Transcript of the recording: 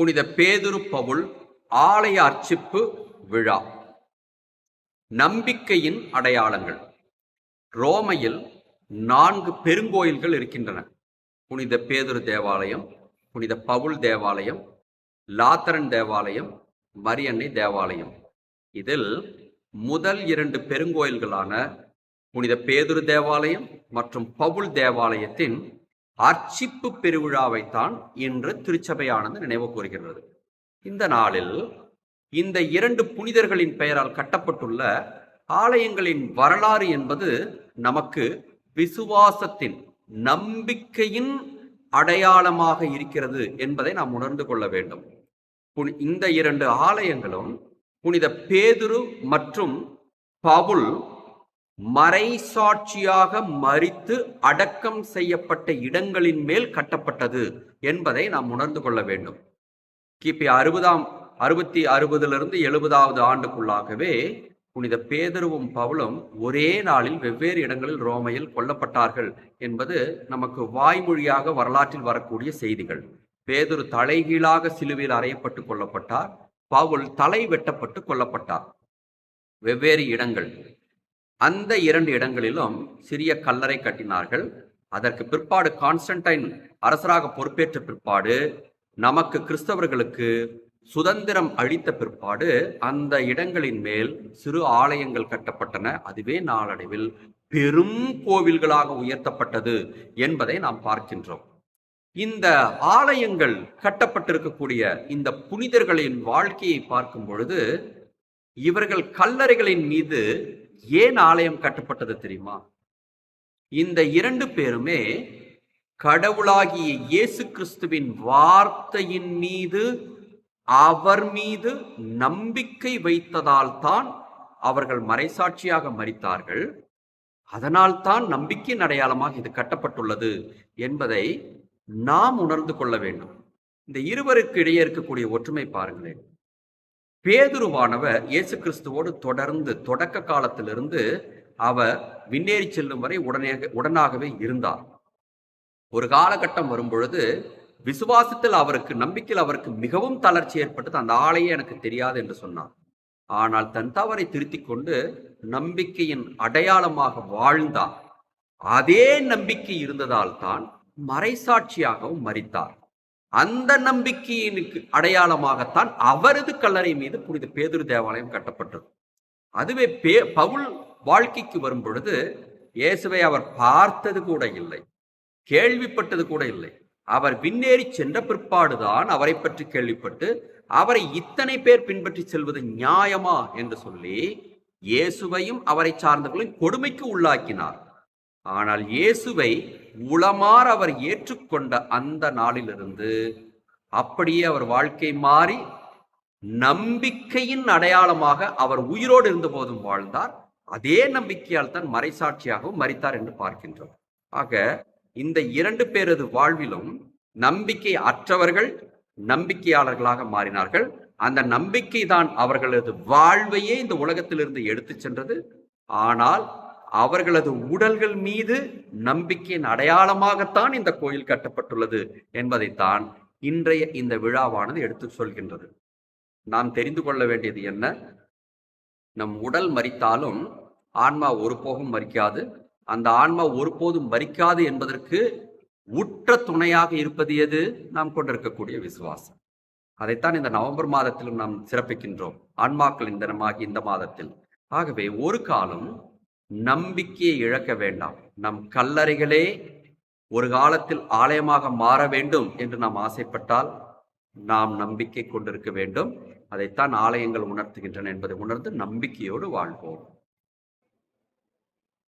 புனித பேதுரு பவுல் ஆலய அர்ச்சிப்பு விழா. நம்பிக்கையின் அடையாளங்கள். ரோமையில் நான்கு பெருங்கோயில்கள் இருக்கின்றன. புனித பேதுரு தேவாலயம் புனித பவுல் தேவாலயம் லாத்தரன் தேவாலயம் மரியன்னை தேவாலயம். இதில் முதல் இரண்டு பெருங்கோயில்களான புனித பேதுரு தேவாலயம் மற்றும் பவுல் தேவாலயத்தின் அர்ச்சிப்பு பெருவிழாவைத்தான் இன்று திருச்சபையானது நினைவு கூறுகின்றது. இந்த நாளில் இந்த இரண்டு புனிதர்களின் பெயரால் கட்டப்பட்டுள்ள ஆலயங்களின் வரலாறு என்பது நமக்கு விசுவாசத்தின் நம்பிக்கையின் அடையாளமாக இருக்கிறது என்பதை நாம் உணர்ந்து கொள்ள வேண்டும். புனி- இந்த இரண்டு ஆலயங்களும் புனித பேதுரு மற்றும் பவுல் மறைசாட்சியாக மறித்து அடக்கம் செய்யப்பட்ட இடங்களின் மேல் கட்டப்பட்டது என்பதை நாம் உணர்ந்து கொள்ள வேண்டும். கிபி அறுபதாம் அறுபத்தி அறுபதிலிருந்து எழுபதாவது ஆண்டுக்குள்ளாகவே புனித பேதருவும் பவுலும் ஒரே நாளில் வெவ்வேறு இடங்களில் ரோமையில் கொல்லப்பட்டார்கள் என்பது நமக்கு வாய்மொழியாக வரலாற்றில் வரக்கூடிய செய்திகள். பேதுரு தலைகீழாக சிலுவையில் அறையப்பட்டு கொல்லப்பட்டார். பவுல் தலை வெட்டப்பட்டு கொல்லப்பட்டார். வெவ்வேறு இடங்கள். அந்த இரண்டு இடங்களிலும் சிறிய கல்லறை கட்டினார்கள். அதற்கு பிற்பாடு கான்ஸ்டன்டைன் அரசராக பொறுப்பேற்ற பிற்பாடு நமக்கு கிறிஸ்தவர்களுக்கு சுதந்திரம் அளித்த பிற்பாடு அந்த இடங்களின் மேல் சிறு ஆலயங்கள் கட்டப்பட்டன. அதுவே நாளடைவில் பெரும் கோவில்களாக உயர்த்தப்பட்டது என்பதை நாம் பார்க்கின்றோம். இந்த ஆலயங்கள் கட்டப்பட்டிருக்கக்கூடிய இந்த புனிதர்களின் வாழ்க்கையை பார்க்கும் பொழுது இவர்கள் கல்லறைகளின் மீது ஏன் ஆலயம் கட்டப்பட்டது தெரியுமா? இந்த இரண்டு பேருமே கடவுளாகிய இயேசு கிறிஸ்துவின் வார்த்தையின் மீது அவர் மீது நம்பிக்கை வைத்ததால் தான் அவர்கள் மறைசாட்சியாக மறித்தார்கள் அதனால் தான் நம்பிக்கையின் அடையாளமாக இது கட்டப்பட்டுள்ளது என்பதை நாம் உணர்ந்து கொள்ள வேண்டும். இந்த இருவருக்கு இடையே இருக்கக்கூடிய ஒற்றுமை பாருங்களேன். பேதுருவானவர் இயேசு கிறிஸ்துவோடு தொடர்ந்து தொடக்க காலத்திலிருந்து அவர் விண்ணேறி செல்லும் வரை உடனே உடனாகவே இருந்தார். ஒரு காலகட்டம் வரும்பொழுது விசுவாசத்தில் அவருக்கு நம்பிக்கையில் அவருக்கு மிகவும் தளர்ச்சி ஏற்பட்டது. அந்த ஆளையே எனக்கு தெரியாது என்று சொன்னார். ஆனால் தன் தவறை திருத்திக் கொண்டு நம்பிக்கையின் அடையாளமாக வாழ்ந்தார். அதே நம்பிக்கை இருந்ததால் தான் மறைசாட்சியாகவும் மறித்தார் அந்த நம்பிக்கையினுக்கு அடையாளமாகத்தான் அவரது கல்லறை மீது புனித பேதுரு தேவாலயம் கட்டப்பட்டது. அதுவே பே பவுல் வாழ்க்கைக்கு வரும் பொழுது இயேசுவை அவர் பார்த்தது கூட இல்லை கேள்விப்பட்டது கூட இல்லை. அவர் விண்ணேறி சென்ற பிற்பாடுதான் அவரை பற்றி கேள்விப்பட்டு அவரை இத்தனை பேர் பின்பற்றி செல்வது நியாயமா என்று சொல்லி இயேசுவையும் அவரை சார்ந்தவர்களையும் கொடுமைக்கு உள்ளாக்கினார். ஆனால் இயேசுவை உளமாற அவர் ஏற்றுக்கொண்ட அந்த நாளிலிருந்து அப்படியே அவர் வாழ்க்கை மாறி நம்பிக்கையின் அடையாளமாக அவர் உயிரோடு இருந்த போதும் வாழ்ந்தார். அதே நம்பிக்கையால் தான் மறைசாட்சியாகவும் மறித்தார் என்று பார்க்கின்றோம். ஆக இந்த இரண்டு பேரது வாழ்விலும் நம்பிக்கை அற்றவர்கள் நம்பிக்கையாளர்களாக மாறினார்கள். அந்த நம்பிக்கை தான் அவர்களது வாழ்வையே இந்த உலகத்திலிருந்து எடுத்துச் சென்றது. ஆனால் அவர்களது உடல்கள் மீது நம்பிக்கையின் அடையாளமாகத்தான் இந்த கோயில் கட்டப்பட்டுள்ளது என்பதைத்தான் இன்றைய இந்த விழாவானது எடுத்து சொல்கின்றது. நாம் தெரிந்து கொள்ள வேண்டியது என்ன? நம் உடல் மறித்தாலும் ஆன்மா ஒருபோதும் மறிக்காது அந்த ஆன்மா ஒருபோதும் மறிக்காது என்பதற்கு உற்ற துணையாக இருப்பது எது? நாம் கொண்டிருக்கக்கூடிய விசுவாசம். அதைத்தான் இந்த நவம்பர் மாதத்திலும் நாம் சிறப்பிக்கின்றோம். ஆன்மாக்களின் தினமாகி இந்த மாதத்தில். ஆகவே ஒரு காலம் நம்பிக்கையை இழக்க வேண்டாம். நம் கல்லறைகளே ஒரு காலத்தில் ஆலயமாக மாற வேண்டும் என்று நாம் ஆசைப்பட்டால் நாம் நம்பிக்கை கொண்டிருக்க வேண்டும். அதைத்தான் ஆலயங்கள் உணர்த்துகின்றன என்பதை உணர்ந்து நம்பிக்கையோடு வாழ்வோம்.